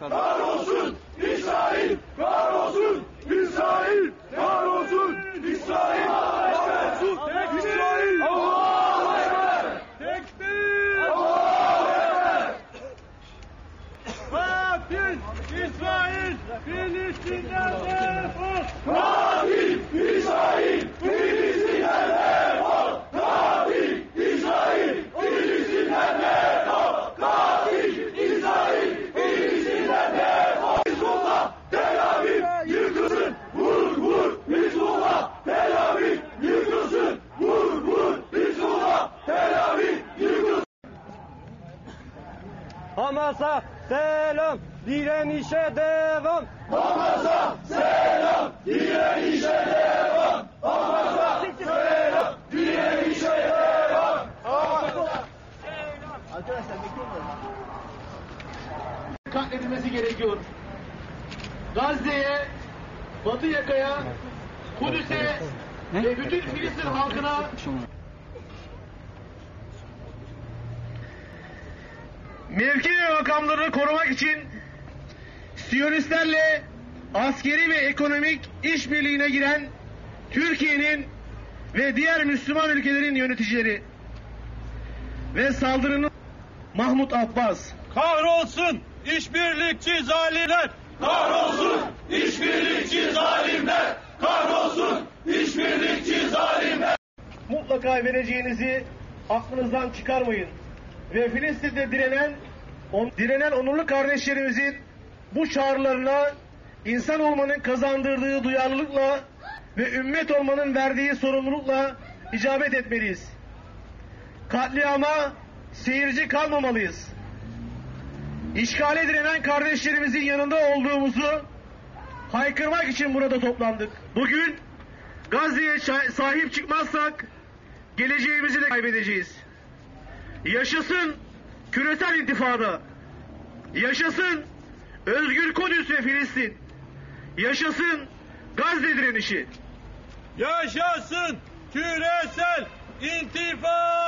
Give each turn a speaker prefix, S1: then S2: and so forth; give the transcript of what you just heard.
S1: Var olsun İsrail! Var İsrail! Var İsrail! Var İsrail! Allahu Ekber! Tekbir! Allahu Ekber! Fatin İsrail! Filistinler Hamas'a selam, direnişe devam. Hamas'a selam, direnişe devam. Hamas'a selam, direnişe devam. Arkadaşlar bekliyorum.
S2: Katledilmesi gerekiyor. Gazze'ye, Batı yakaya, Kudüs'e ve bütün Filistin halkına mevki ve makamlarını korumak için Siyonistlerle askeri ve ekonomik işbirliğine giren Türkiye'nin ve diğer Müslüman ülkelerin yöneticileri ve saldırının Mahmut Abbas,
S1: Kahrolsun işbirlikçi zalimler. Kahrolsun işbirlikçi zalimler. Kahrolsun işbirlikçi zalimler.
S2: mutlaka vereceğinizi aklınızdan çıkarmayın. Ve Filistin'de direnen, on, direnen onurlu kardeşlerimizin bu çağrılarına insan olmanın kazandırdığı duyarlılıkla ve ümmet olmanın verdiği sorumlulukla icabet etmeliyiz. Katliama seyirci kalmamalıyız. İşgale direnen kardeşlerimizin yanında olduğumuzu haykırmak için burada toplandık. Bugün Gazze'ye sahip çıkmazsak geleceğimizi de kaybedeceğiz. Yaşasın küresel intifada. Yaşasın özgür Kudüs ve Filistin. Yaşasın Gazze direnişi.
S1: Yaşasın küresel intifada.